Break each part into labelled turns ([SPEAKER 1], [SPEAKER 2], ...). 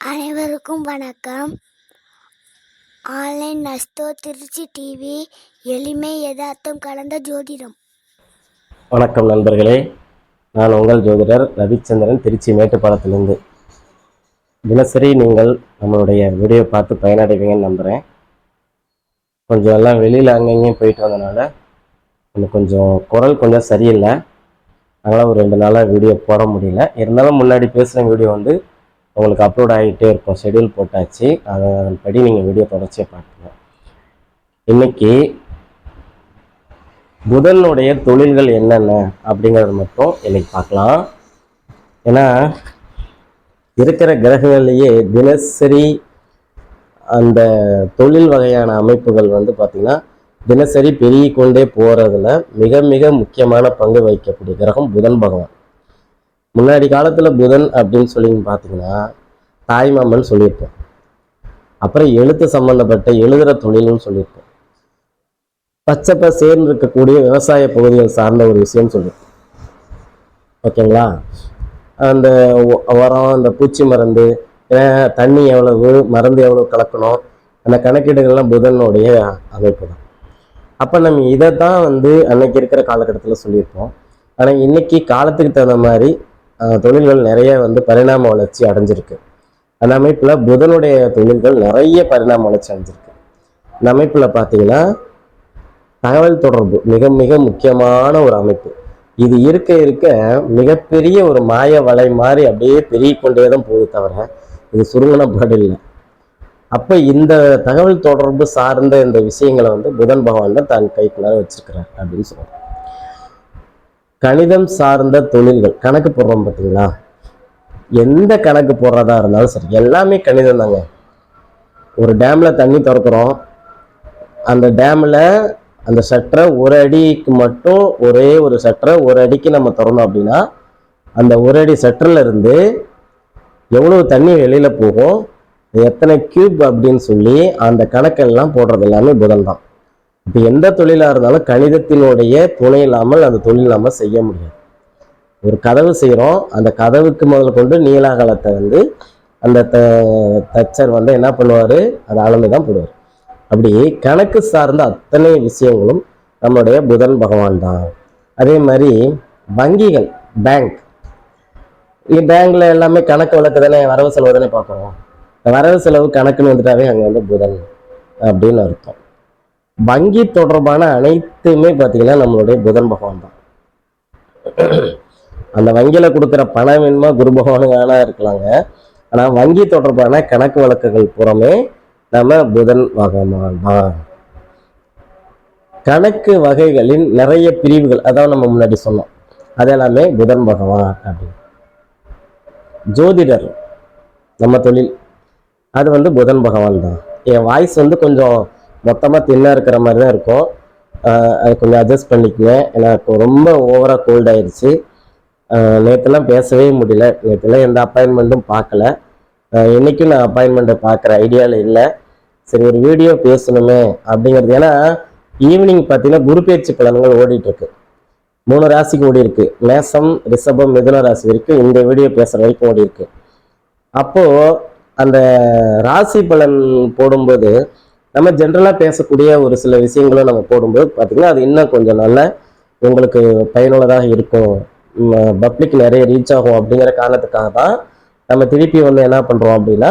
[SPEAKER 1] அனைவருக்கும் வணக்கம். Online நஸ்தோ Trichy TV எளிமை யதார்த்தம் கலந்த ஜோதிடம்.
[SPEAKER 2] வணக்கம் நண்பர்களே. நான் உங்கள் ஜோதிடர் ரவிச்சந்திரன் திருச்சி மேட்டுப்பாளத்திலிருந்து தினசரி நீங்கள் நம்மளுடைய வீடியோ பார்த்து பயனடைவீங்கன்னு நம்புகிறேன் கொஞ்சம் எல்லாம் வெளியில் அங்கங்கேயும் போயிட்டு வந்தனால எனக்கு கொஞ்சம் குரல் கொஞ்சம் சரியில்லை. அதனால் ஒரு ரெண்டு நாளாக வீடியோ போட முடியல. இருந்தாலும் முன்னாடி பேசுகிற வீடியோ வந்து உங்களுக்கு அப்லோட் ஆகிட்டே இருக்கும் ஷெடியூல் போட்டாச்சு. அதன்படி நீங்கள் வீடியோ தொடர்ச்சியாக பார்க்கலாம் இன்னைக்கு புதனுடைய தொழில்கள் என்னென்ன அப்படிங்கிறது மட்டும் இன்னைக்கு பார்க்கலாம். ஏன்னா இருக்கிற கிரகங்கள்லேயே தினசரி அந்த தொழில் வகையான அமைப்புகள் வந்து பார்த்திங்கன்னா தினசரி பெருகிக்கொண்டே போகிறதுல மிக மிக முக்கியமான பங்கு வகிக்கக்கூடிய கிரகம் புதன் பகவான். முன்னாடி காலத்தில் புதன் அப்படின்னு சொல்லி பார்த்தீங்கன்னா தாய்மாமன் சொல்லியிருப்போம் அப்புறம் எழுத்து சம்பந்தப்பட்ட எழுதுகிற தொழில்னு சொல்லியிருப்போம் பச்சைப்ப சேர்ந்து இருக்கக்கூடிய விவசாய பகுதிகள் சார்ந்த ஒரு விஷயம்னு சொல்லியிருப்போம் ஓகேங்களா? அந்த உரம் அந்த பூச்சி மருந்து தண்ணி எவ்வளவு மருந்து எவ்வளவு கலக்கணும் அந்த கணக்கீடுகள்லாம் புதனுடைய அமைப்பு தான் அப்போ நம்ம இதை தான் வந்து அன்னைக்கு இருக்கிற காலகட்டத்தில் சொல்லியிருப்போம். ஆனால் இன்னைக்கு காலத்துக்கு தகுந்த மாதிரி தொழில்கள் நிறைய வந்து பரிணாம வளர்ச்சி அடைஞ்சிருக்கு. அந்த அமைப்பில் புதனுடைய தொழில்கள் நிறைய பரிணாம வளர்ச்சி அடைஞ்சிருக்கு. இந்த அமைப்பில் பார்த்தீங்கன்னா தகவல் தொடர்பு மிக மிக முக்கியமான ஒரு அமைப்பு. இது இருக்க இருக்க மிகப்பெரிய ஒரு மாய வலை மாதிரி அப்படியே பெருகி கொண்டே தான் போகுது தவிர இது சுருங்கின பாடு இல்லை. அப்போ இந்த தகவல் தொடர்பு சார்ந்த இந்த விஷயங்களை வந்து புதன் பகவான் தான் தன் கைக்குள்ளார வச்சிருக்கிறார் அப்படின்னு சொல்லுவாங்க கணிதம் சார்ந்த தொழில்கள். கணக்கு போடுறோம் பார்த்தீங்களா? எந்த கணக்கு போடுறதா இருந்தாலும் சரி எல்லாமே கணிதம் தாங்க. ஒரு டேமில் தண்ணி திறக்கிறோம். அந்த டேமில் அந்த சட்டரை ஒரு அடிக்கு மட்டும் ஒரே ஒரு சட்டரை ஒரு அடிக்கு நம்ம திறந்தோம் அப்படின்னா அந்த ஒரு அடி சட்டரில் இருந்து எவ்வளவு தண்ணி வெளியில் போகும் எத்தனை கியூப் அப்படின்னு சொல்லி அந்த கணக்கெல்லாம் போடுறது எல்லாமே புதன் தான். இப்போ எந்த தொழிலாக இருந்தாலும் கணிதத்தினுடைய துணை இல்லாமல் அந்த தொழில் நம்ம செய்ய முடியாது. ஒரு கதவு செய்கிறோம் அந்த கதவுக்கு முதல் கொண்டு நீலாகலத்தை வந்து அந்த த தச்சர் வந்து என்ன பண்ணுவார்? அதை அளந்து தான் போடுவார். அப்படி கணக்கு சார்ந்த அத்தனை விஷயங்களும் நம்மளுடைய புதன் பகவான் தான். அதே மாதிரி வங்கிகள் பேங்க் பேங்க்ல எல்லாமே கணக்கு வழக்கு தானே வரவு செலவு தானே பார்க்குறோம். வரவு செலவு கணக்குன்னு வந்துட்டாவே அங்கே வந்து புதன் அப்படின்னு அர்த்தம். வங்கி தொடர்பான அனைத்துமே பார்த்தீங்கன்னா நம்மளுடைய புதன் பகவான் தான். அந்த வங்கியில் கொடுக்குற பணம் வேணுமா குரு பகவானுக்கான இருக்கலாங்க. ஆனால் வங்கி தொடர்பான கணக்கு வழக்குகள் புறமே நம்ம புதன் பகவான் தான். கணக்கு வகைகளின் நிறைய பிரிவுகள் அதான் நம்ம முன்னாடி சொன்னோம். அது எல்லாமே புதன் பகவான் அப்படின்னு. ஜோதிடர் நம்ம தொழில் அது வந்து புதன் பகவான் தான். என் வாய்ஸ் வந்து கொஞ்சம் மொத்தமாக தின்னாக இருக்கிற மாதிரி தான் இருக்கும். அது கொஞ்சம் அட்ஜஸ்ட் பண்ணிக்கங்க. எனக்கு ரொம்ப ஓவராக கோல்ட் ஆயிடுச்சு. நேற்றுலாம் பேசவே முடியல. நேற்றுலாம் எந்த அப்பாயின்மெண்ட்டும் பார்க்கல. ஆஹ் நான் அப்பாயின்மெண்ட்டை பார்க்குற ஐடியாவில் இல்லை. சரி ஒரு வீடியோ பேசணுமே அப்படிங்கிறது. ஏன்னா ஈவினிங் பார்த்தீங்கன்னா குரு பயிற்சி பலன்கள் ஓடிட்டுருக்கு. மூணு ராசிக்கு ஓடி இருக்கு. மேசம் ரிஷபம் மிதுன ராசி வரைக்கும் இந்த வீடியோ பேசுகிற வரைக்கும் ஓடி இருக்கு. அப்போது அந்த ராசி பலன் போடும்போது நம்ம ஜென்ரலாக பேசக்கூடிய ஒரு சில விஷயங்களும் நம்ம போடும்போது பார்த்தீங்கன்னா அது இன்னும் கொஞ்சம் நல்ல உங்களுக்கு பயனுள்ளதாக இருக்கும். பப்ளிக் நிறைய ரீச் ஆகும் அப்படிங்கிற காரணத்துக்காக தான் நம்ம திருப்பி வந்து என்ன பண்ணுறோம் அப்படின்னா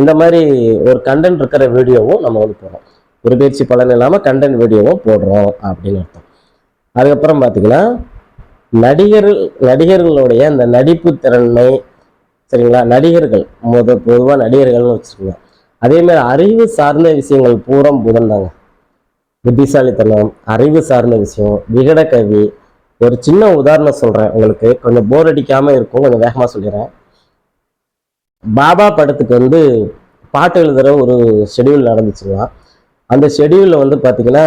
[SPEAKER 2] இந்த மாதிரி ஒரு கண்டென்ட் இருக்கிற வீடியோவும் நம்ம வந்து போடுறோம். ஒரு பயிற்சி பலன் இல்லாமல் கண்டென்ட் வீடியோவும் போடுறோம் அப்படின்னு அர்த்தம். அதுக்கப்புறம் பார்த்தீங்கன்னா நடிகர் நடிகர்களுடைய அந்த நடிப்பு திறன்மை சரிங்களா? நடிகர்கள் முத பொதுவாக நடிகர்கள்னு வச்சுருக்கோம் அதே மாதிரி அறிவு சார்ந்த விஷயங்கள் பூரம் புதன் தாங்க புத்திசாலித்தனம் அறிவு சார்ந்த விஷயம் விகட கவி. ஒரு சின்ன உதாரணம் சொல்கிறேன் உங்களுக்கு. கொஞ்சம் போர் அடிக்காமல் இருக்கும். கொஞ்சம் வேகமாக சொல்லிடுறேன். பாபா படத்துக்கு வந்து பாட்டு எழுதுகிற ஒரு ஷெடியூல் நடந்துச்சுங்களா அந்த ஷெடியூலில் வந்து பார்த்திங்கன்னா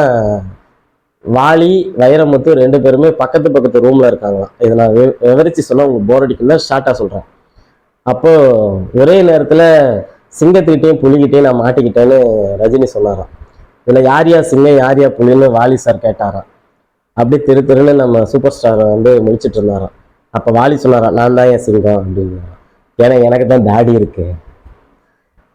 [SPEAKER 2] வாலி வைரமுத்து ரெண்டு பேருமே பக்கத்து பக்கத்து ரூமில் இருக்காங்களாம் இதை நான் விவரித்து விவரிச்சு உங்களுக்கு போர் அடிக்கல ஷார்ட்டாக சொல்கிறேன் அப்போது ஒரே நேரத்தில் சிங்கத்துக்கிட்டையும் புலிகிட்டையும் நான் மாட்டிக்கிட்டேன்னு ரஜினி சொன்னாராம். இதில் யார் யார் சிங்கம் யார் யார் புலின்னு வாலி சார் கேட்டாராம். அப்படி திரு திருன்னு நம்ம சூப்பர் ஸ்டாரை வந்து முடிச்சுட்டு இருந்தாராம். அப்போ வாலி சொன்னாராம் நான் தான் என் சிங்கம் அப்படின்னு ஏன்னா எனக்கு தான் தாடி இருக்கு.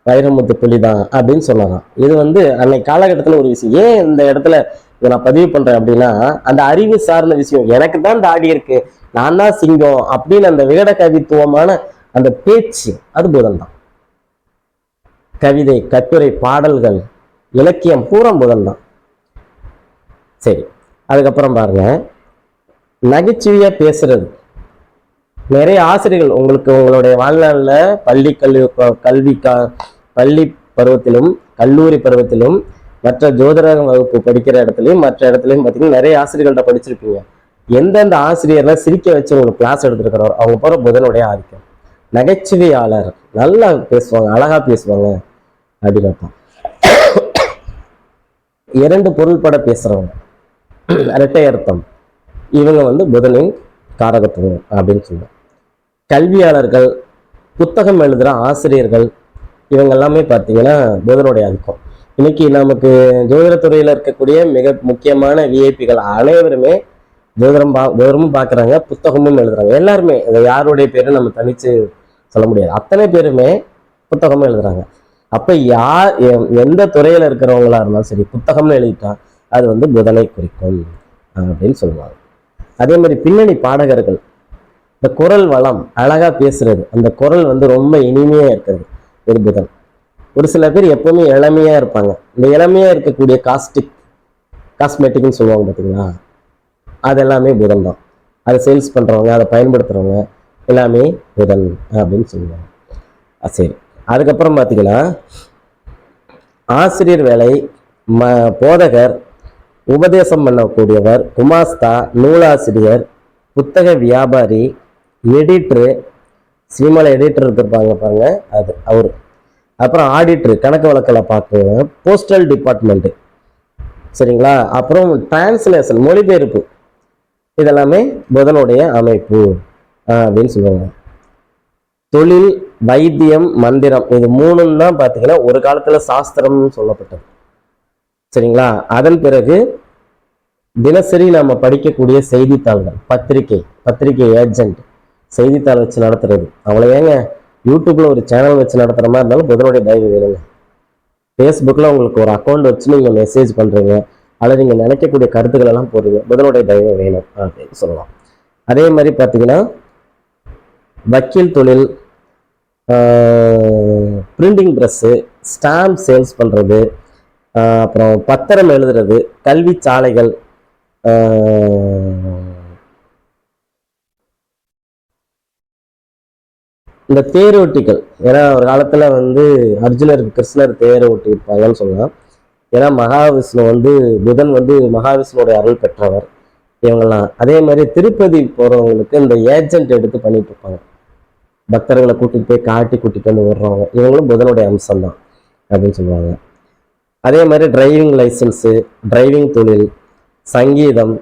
[SPEAKER 2] வைரமுத்து புலி தான் அப்படின்னு சொன்னாராம். இது வந்து அன்னைக்கு காலகட்டத்தில் ஒரு விஷயம். ஏன் இந்த இடத்துல இதை நான் பதிவு பண்றேன் அப்படின்னா அந்த அறிவு சார்ந்த விஷயம். எனக்கு தான் தாடி இருக்கு. நான் தான் சிங்கம் அப்படின்னு அந்த விகட கவித்துவமான அந்த பேச்சு அது புதன் தான் கவிதை கட்டுரை பாடல்கள் இலக்கியம் பூரா புதன் தான் சரி அதுக்கப்புறம் பாருங்க. நகைச்சுவையாக பேசுறது. நிறைய ஆசிரியர்கள் உங்களுக்கு உங்களுடைய வாழ்நாளில் பள்ளி கல்வி கல்வி க பள்ளி பருவத்திலும் கல்லூரி பருவத்திலும் மற்ற ஜோதிட வகுப்பு படிக்கிற இடத்துலையும் மற்ற இடத்துலையும் பார்த்தீங்கன்னா நிறைய ஆசிரியர்கள்ட்ட படிச்சிருப்பீங்க. எந்தெந்த ஆசிரியர்ல சிரிக்க வச்சு உங்களுக்கு கிளாஸ் எடுத்துருக்கிறாரோ அவங்க போகிற புதனுடைய ஆதிக்கம். நகைச்சுவையாளர். நல்லா பேசுவாங்க அழகாக பேசுவாங்க. அப்படின்னு அர்த்தம் இரண்டு பொருள்பட பேசுறவங்க. இரட்டை அர்த்தம் இவங்க வந்து புதனின் காரகத்துவம் அப்படின்னு சொல்லுவோம் கல்வியாளர்கள் புத்தகம் எழுதுகிற ஆசிரியர்கள் இவங்க எல்லாமே பார்த்தீங்கன்னா புதனுடைய அதுக்கம் இன்னைக்கு நமக்கு ஜோதிடத்துறையில் இருக்கக்கூடிய மிக முக்கியமான விஐபிகள் அனைவருமே ஜோதிடம் பா ஜோதிடமும் பார்க்குறாங்க புத்தகமும் எழுதுறாங்க. எல்லாருமே யாருடைய பேரும் நம்ம தனித்து சொல்ல முடியாது. அத்தனை பேருமே புத்தகமும் எழுதுறாங்க. அப்போ யார் எந்த துறையில் இருக்கிறவங்களா இருந்தாலும் சரி புத்தகம்னு எழுதிட்டா அது வந்து புதனை குறிக்கும் அப்படின்னு சொல்லுவாங்க. அதே மாதிரி பின்னணி பாடகர்கள். இந்த குரல் வளம் அழகா பேசுறது அந்த குரல் வந்து ரொம்ப இனிமையா இருக்கிறது ஒரு புதன். ஒரு சில பேர் எப்பவுமே இளமையா இருப்பாங்க. இந்த இளமையா இருக்கக்கூடிய காஸ்டிக் காஸ்மெட்டிக்னு சொல்லுவாங்க பார்த்தீங்களா அது எல்லாமே புதன் தான். அதை சேல்ஸ் பண்றவங்க அதை பயன்படுத்துறவங்க எல்லாமே புதன் அப்படின்னு சொல்லுவாங்க. சரி. அதுக்கப்புறம் பார்த்திங்கன்னா ஆசிரியர் வேலை ம போதகர் உபதேசம் பண்ணக்கூடியவர் குமாஸ்தா நூலாசிரியர் புத்தக வியாபாரி எடிட்ரு சினிமாவில் எடிட்டர் இருந்திருப்பாங்க பாருங்க அது அவர். அப்புறம் ஆடிட்ரு கணக்கு வழக்கில் பார்க்குறவங்க போஸ்டல் டிபார்ட்மெண்ட்டு. சரிங்களா? அப்புறம் டிரான்ஸ்லேஷன் மொழிபெயர்ப்பு. இதெல்லாமே புதனுடைய அமைப்பு அப்படின்னு சொல்லுவாங்க. தொழில் வைத்தியம் மந்திரம் இது மூணும் தான் பார்த்தீங்கன்னா ஒரு காலத்தில் சாஸ்திரம்னு சொல்லப்பட்டது. சரிங்களா? அதன் பிறகு தினசரி நாம் படிக்கக்கூடிய செய்தித்தாள்கள் பத்திரிகை பத்திரிகை ஏஜென்ட் செய்தித்தாள் வச்சு நடத்துறது. அவ்வளோ ஏங்க யூடியூப்ல ஒரு சேனல் வச்சு நடத்துற மாதிரி இருந்தாலும் புதனுடைய தயவு வேணுங்க. ஃபேஸ்புக்கில் உங்களுக்கு ஒரு அக்கௌண்ட் வச்சு நீங்கள் மெசேஜ் பண்ணுறீங்க அல்லது நீங்கள் நினைக்கக்கூடிய கருத்துக்கள் எல்லாம் போடுறீங்க. புதனுடைய தயவு வேணும் அப்படின்னு சொல்லலாம். அதே மாதிரி பார்த்தீங்கன்னா வக்கீல் தொழில் பிரிண்டிங் ப்ரெஸ்ஸு ஸ்டாம்ப் சேல்ஸ் பண்ணுறது அப்புறம் பத்திரம் எழுதுறது கல்வி சாலைகள் இந்த தேர் ஓட்டிகள். ஏன்னா ஒரு காலத்தில் வந்து அர்ஜுனருக்கு கிருஷ்ணர் தேர் ஓட்டியிருப்பாங்கன்னு சொல்லலாம். ஏன்னா மகாவிஷ்ணு வந்து புதன் வந்து மகாவிஷ்ணுடைய அருள் பெற்றவர் இவங்கெல்லாம். அதே மாதிரி திருப்பதி போகிறவங்களுக்கு இந்த ஏஜென்ட் எடுத்து பண்ணிட்டு இருப்பாங்க. பக்தர்களை கூட்டிட்டு போய் காட்டி கூட்டிட்டு வந்து விடுறவங்க இவங்களும் புதனுடைய அம்சம் தான் அப்படின்னு சொல்லுவாங்க. அதே மாதிரி டிரைவிங் லைசன்ஸு டிரைவிங் தொழில் சங்கீதம்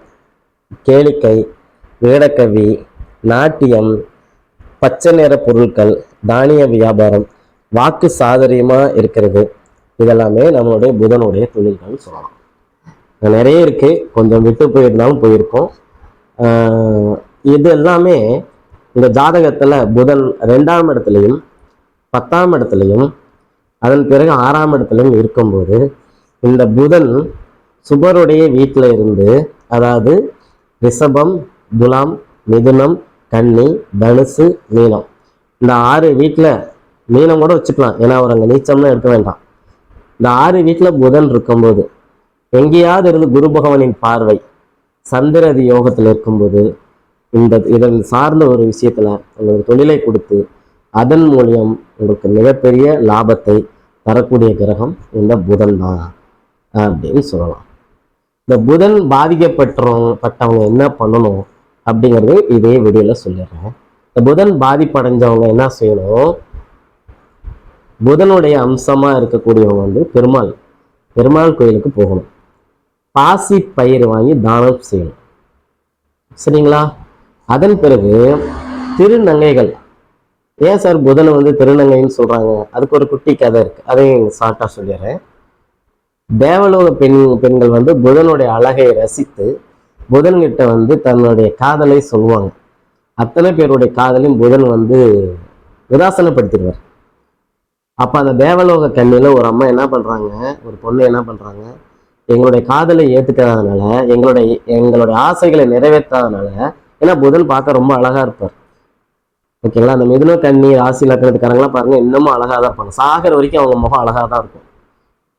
[SPEAKER 2] கேளிக்கை வேடக்கவி நாட்டியம் பச்சை நிற பொருட்கள் தானிய வியாபாரம் வாக்கு சாதரியமாக இருக்கிறது. இதெல்லாமே நம்மளுடைய புதனுடைய தொழில்கள்னு சொல்லலாம். நிறைய இருக்குது கொஞ்சம் விட்டு போயிருந்தாலும் போயிருக்கோம். இது எல்லாமே இந்த ஜாதகத்தில் புதன் ரெண்டாம் இடத்துலையும் பத்தாம் இடத்துலையும் அதன் பிறகு ஆறாம் இடத்துலையும் இருக்கும்போது இந்த புதன் சுபருடைய வீட்டில் இருந்து அதாவது ரிஷபம் துலாம் மிதுனம் கன்னி தனுசு மீனம். இந்த ஆறு வீட்டில் மீனம் கூட வச்சுக்கலாம். ஏன்னா அவர் அங்கே நீச்சம்லாம் எடுக்க வேண்டாம். இந்த ஆறு வீட்டில் புதன் இருக்கும்போது எங்கேயாவது இருந்து குரு பகவானின் பார்வை சந்திரதி யோகத்தில் இருக்கும்போது இந்த இதன் சார்ந்த ஒரு விஷயத்துல உங்களுக்கு தொழிலை கொடுத்து அதன் மூலியம் உங்களுக்கு மிகப்பெரிய லாபத்தை தரக்கூடிய கிரகம் இந்த புதன் தான் அப்படின்னு சொல்லலாம். இந்த புதன் பாதிக்கப்பட்டவங்க பட்டவங்க என்ன பண்ணணும் அப்படிங்கிறது இதே வீடியோல சொல்லிடுறேன். இந்த புதன் பாதிப்படைஞ்சவங்க என்ன செய்யணும்? புதனுடைய அம்சமா இருக்கக்கூடியவங்க வந்து பெருமாள் பெருமாள் கோயிலுக்கு போகணும். பாசி பயிர் வாங்கி தானம் செய்யணும். சரிங்களா? அதன் பிறகு திருநங்கைகள். ஏன் சார் புதனை வந்து திருநங்கைன்னு சொல்கிறாங்க அதுக்கு ஒரு குட்டி கதை இருக்குது அதையும் ஷார்ட்டாக சொல்லிடுறேன். தேவலோக பெண் பெண்கள் வந்து புதனுடைய அழகை ரசித்து புதன்கிட்ட வந்து தன்னுடைய காதலை சொல்லுவாங்க. அத்தனை பேருடைய காதலையும் புதன் வந்து உதாசனப்படுத்திடுவார் அப்போ அந்த தேவலோக கண்ணியில் ஒரு அம்மா என்ன பண்ணுறாங்க ஒரு பொண்ணு என்ன பண்ணுறாங்க எங்களுடைய காதலை ஏத்துக்காதனால எங்களுடைய எங்களுடைய ஆசைகளை நிறைவேற்றாதனால ஏன்னா புதன் பார்க்க ரொம்ப அழகா இருப்பார். ஓகேங்களா அந்த மிதுன கண்ணி ராசி லக்கணத்துக்காரங்களாம் பாருங்க இன்னமும் அழகா தான் இருப்பாங்க. சாகர வரைக்கும் அவங்க முகம் அழகா தான் இருக்கும்.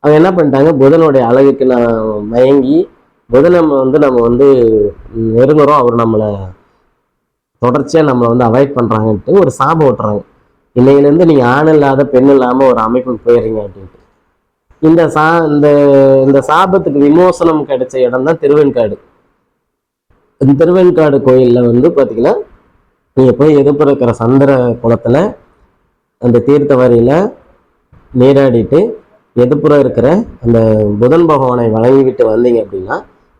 [SPEAKER 2] அவங்க என்ன பண்ணிட்டாங்க? புதனுடைய அழகுக்கு நான் மயங்கி புதனை வந்து நம்ம வந்து நெருங்குறோம். அவர் நம்மளை தொடர்ச்சியாக நம்மளை வந்து அவாய்ட் பண்ணுறாங்கன்ட்டு ஒரு சாபம் விட்டுறாங்க. இன்னையிலேருந்து நீங்கள் ஆண் இல்லாத பெண் இல்லாமல் ஒரு அமைப்புக்கு போயிடுறீங்க அப்படின்ட்டு. இந்த சா இந்த இந்த சாபத்துக்கு விமோசனம் கிடைச்ச இடம் தான் திருவெண்காடு. திருவெண்காடு கோயிலில் வந்து பார்த்தீங்கன்னா நீங்கள் போய் எதிர்ப்புற இருக்கிற சந்திர குளத்தில் அந்த தீர்த்த வரியில் நீராடிட்டு எதிர்ப்புற இருக்கிற அந்த புதன் பகவானை வழங்கிவிட்டு வந்தீங்க அப்படின்னா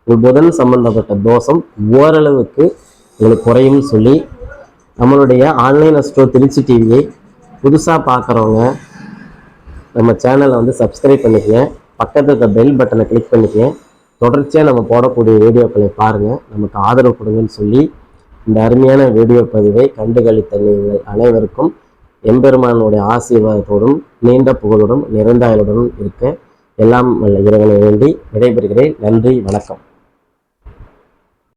[SPEAKER 2] ஒரு புதன் சம்பந்தப்பட்ட தோஷம் ஓரளவுக்கு உங்களுக்கு குறையும்னு சொல்லி நம்மளுடைய ஆன்லைன் அஸ்ட்ரோ திருச்சி டிவியை புதுசாக பார்க்குறவங்க நம்ம சேனலை வந்து சப்ஸ்கிரைப் பண்ணிக்கங்க. பக்கத்தில் இருக்க பெல் பட்டனை கிளிக் பண்ணிக்கங்க. தொடர்ச்சியாக நம்ம போடக்கூடிய வீடியோக்களை பாருங்கள் நமக்கு ஆதரவு கொடுங்கன்னு சொல்லி இந்த அருமையான வீடியோ பதிவை கண்டுகளித்த நீங்கள் அனைவருக்கும் எம்பெருமானுடைய ஆசீர்வாதத்தோடும் நீண்ட புகழுடன் நிறைந்தாயலுடனும் இருக்க எல்லாம் வல்ல இறைவனை வேண்டி விடைபெறுகிறேன். நன்றி வணக்கம்.